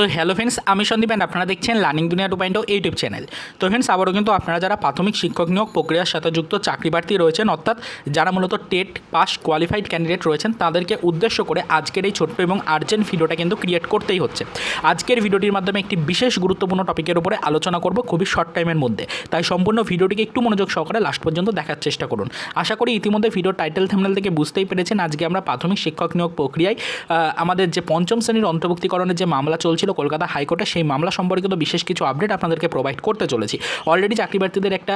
তো hello friends আমি Sandeep and আপনারা দেখছেন learning Duniya two point YouTube channel তো ফ্রেন্ডস আবারও কিন্তু আপনারা যারা প্রাথমিক শিক্ষক নিয়োগ প্রক্রিয়ার সাথে যুক্ত চাকরি প্রার্থী রয়েছেন, অর্থাৎ যারা মূলত টেট পাস কোয়ালিফাইড ক্যান্ডিডেট রয়েছেন, তাদেরকে উদ্দেশ্য করে আজকের এই ছোট্ট এবং আর্জেন্ট ভিডিওটা কিন্তু ক্রিয়েট করতেই হচ্ছে। আজকের ভিডিওটির মাধ্যমে একটি বিশেষ গুরুত্বপূর্ণ টপিকের উপরে আলোচনা করব খুবই শর্ট টাইমের মধ্যে। তাই সম্পূর্ণ ভিডিওটিকে একটু মনোযোগ সহকারে লাস্ট পর্যন্ত দেখার চেষ্টা করুন। আশা করি ইতিমধ্যে ভিডিও টাইটেল থামনেল থেকে বুঝতেই পেরেছেন, আজকে আমরা প্রাথমিক শিক্ষক নিয়োগ প্রক্রিয়ায় আমাদের যে পঞ্চম শ্রেণির অন্তর্ভুক্তিকরণের যে মামলা চলছিল কলকাতা হাইকোর্টে সেই মামলা সম্পর্কিত বিশেষ কিছু আপডেট আপনাদেরকে প্রোভাইড করতে চলেছি। অলরেডি চাকরি প্রার্থীদের একটা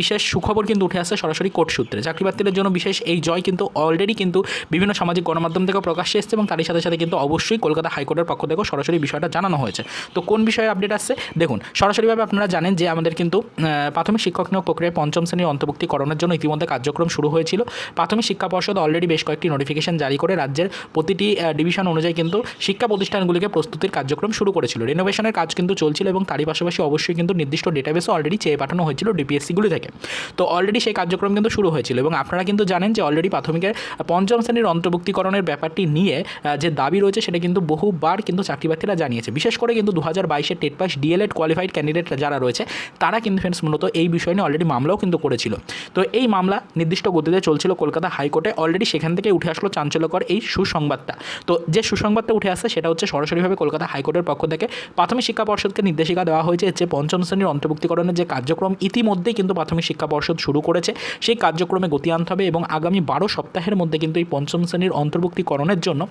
বিশেষ সুখবর কিন্তু উঠে আসছে সরাসরি কোর্ট সূত্রে। চাকরি প্রার্থীদের জন্য বিশেষ এই জয় কিন্তু অলরেডি কিন্তু বিভিন্ন সামাজিক গণমাধ্যম থেকেও প্রকাশ্যে এসেছে এবং তারই সাথে সাথে কিন্তু অবশ্যই কলকাতা হাইকোর্টের পক্ষ থেকেও সরাসরি বিষয়টা জানানো হয়েছে। তো কোন বিষয়ে আপডেট আসছে? দেখুন, সরাসরিভাবে আপনারা জানেন যে আমাদের কিন্তু প্রাথমিক শিক্ষক নিয়োগ প্রক্রিয়ায় পঞ্চম শ্রেণির অন্তর্ভুক্তিকরণের জন্য ইতিমধ্যে কার্যক্রম শুরু হয়েছিল। প্রাথমিক শিক্ষা পর্ষদ অলরেডি বেশ কয়েকটি নোটিফিকেশন জারি করে রাজ্যের প্রতিটি ডিভিশন অনুযায়ী কিন্তু শিক্ষা প্রতিষ্ঠানগুলিকে প্রস্তুতির কার্যক্রম শুরু করেছিল। রিনোভেশনের কাজ কিন্তু চলছিল এবং তারই পাশাপাশি অবশ্যই কিন্তু নির্দিষ্ট ডেটাবেসও অলরেডি চেয়ে পাঠানো হয়েছিল ডিপিএসসিগুলি থেকে। তো অলরেডি সেই কার্যক্রম কিন্তু শুরু হয়েছিল এবং আপনারা কিন্তু জানেন যে অলরেডি প্রাথমিকের পঞ্চম শ্রেণির অন্তর্ভুক্তিকরণের ব্যাপারটি নিয়ে যে দাবি রয়েছে সেটা কিন্তু বহুবার কিন্তু চাকরি প্রার্থীরা জানিয়েছে। বিশেষ করে কিন্তু দু হাজার বাইশের TET pass DElEd qualified candidate যারা রয়েছে, তারা কিন্তু ফ্রেন্ডস মূলত এই বিষয় নিয়ে অলরেডি মামলাও কিন্তু করেছিল। তো এই মামলা নির্দিষ্ট গতিতে চলছিল কলকাতা হাইকোর্টে। অলরেডি সেখান থেকে উঠে আসলো চাঞ্চল্যকর এই সুসংবাদটা। তো যে সুসংবাদটা উঠে আসছে সেটা হচ্ছে সরাসরিভাবে কলকাতা হাইকোর্টের পক্ষ থেকে প্রাথমিক শিক্ষা পর্ষদকে নির্দেশিকা দেওয়া হয়েছে যে পঞ্চম শ্রেণির অন্তর্ভুক্তিকরণের যে কার্যক্রম ইতিমধ্যেই কিন্তু প্রাথমিক শিক্ষা পর্ষদ শুরু করেছে, সেই কার্যক্রমে গতি আনতে হবে এবং আগামী বারো সপ্তাহের মধ্যে কিন্তু এই পঞ্চম শ্রেণির অন্তর্ভুক্তিকরণের জন্য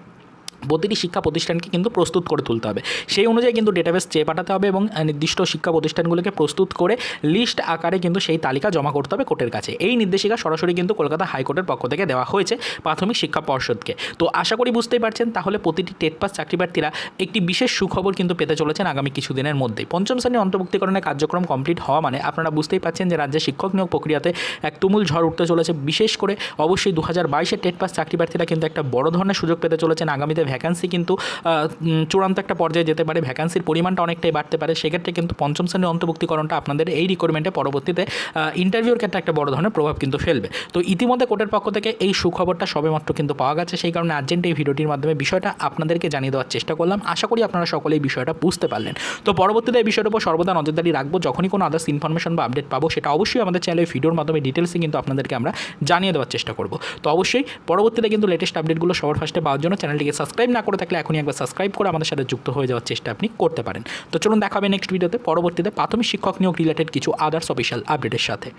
প্রতিটি শিক্ষা প্রতিষ্ঠানকে কিন্তু প্রস্তুত করে তুলতে হবে। সেই অনুযায়ী কিন্তু ডেটাবেস চেয়ে পাঠাতে হবে এবং নির্দিষ্ট শিক্ষা প্রতিষ্ঠানগুলোকে প্রস্তুত করে লিস্ট আকারে কিন্তু সেই তালিকা জমা করতে হবে কোর্টের কাছে। এই নির্দেশিকা সরাসরি কিন্তু কলকাতা হাইকোর্টের পক্ষ থেকে দেওয়া হয়েছে প্রাথমিক শিক্ষা পর্ষদকে। তো আশা করি বুঝতেই পারছেন, তাহলে প্রতিটি টেট পাস চাকরি প্রার্থীরা একটি বিশেষ সুখবর কিন্তু পেতে চলেছেন আগামী কিছুদিনের মধ্যেই। পঞ্চম শ্রেণির অন্তর্ভুক্তিকরণের কার্যক্রম কমপ্লিট হওয়া মানে আপনারা বুঝতেই পারছেন যে রাজ্যে শিক্ষক নিয়োগ প্রক্রিয়াতে এক তুমুল ঝড় উঠতে চলেছে। বিশেষ করে অবশ্যই দু হাজার বাইশের টেট পাস চাকরি প্রার্থীরা কিন্তু একটা বড় ধরনের সুযোগ পেতে চলেছেন আগামীতে ভ্যাকান্সি কিন্তু চূড়ান্ত একটা পর্যায়ে যেতে পারে। ভ্যাকান্সির পরিমাণটা অনেকটাই বাড়তে পারে। সেক্ষেত্রে কিন্তু পঞ্চম শ্রেণির অন্তর্ভুক্তিকরণটা আপনাদের এই রিকোয়ারমেন্টে পরবর্তীতে ইন্টারভিউর ক্ষেত্রে একটা বড় ধরনের প্রভাব কিন্তু ফেলবে। তো ইতিমধ্যে কোর্টের পক্ষ থেকে এই সুখবরটা সবেমাত্র কিন্তু পাওয়া গেছে। সেই কারণে আর্জেন্ট এই ভিডিওটির মাধ্যমে বিষয়টা আপনাদেরকে জানিয়ে দেওয়ার চেষ্টা করলাম। আশা করি আপনারা সকলে এই বিষয়টা বুঝতে পারলেন। তো পরবর্তীতে এই বিষয়টার উপর সর্বদা নজরদারি রাখব। যখনই কোনো আদার্স ইনফরমেশন বা আপডেট পাবো, সেটা অবশ্যই আমাদের চ্যানেলের ভিডিওর মাধ্যমে ডিটেলসে কিন্তু আপনাদেরকে আমরা জানিয়ে দেওয়ার চেষ্টা করব। তো অবশ্যই পরবর্তীতে কিন্তু লেটেস্ট আপডেটগুলো সবার ফার্স্টে পাওয়ার জন্য চ্যানেলটিকে সাবস্ক্রাইব না করে থাকলে এখনই একবার সাবস্ক্রাইব করে আমাদের সাথে যুক্ত হয়ে যাওয়ার চেষ্টা আপনি করতে পারেন। তো চলুন দেখা হবে নেক্সট ভিডিওতে পরবর্তীতে প্রাথমিক শিক্ষক নিয়োগ রিলেটেড কিছু আদার্স অফিসিয়াল আপডেটের সাথে।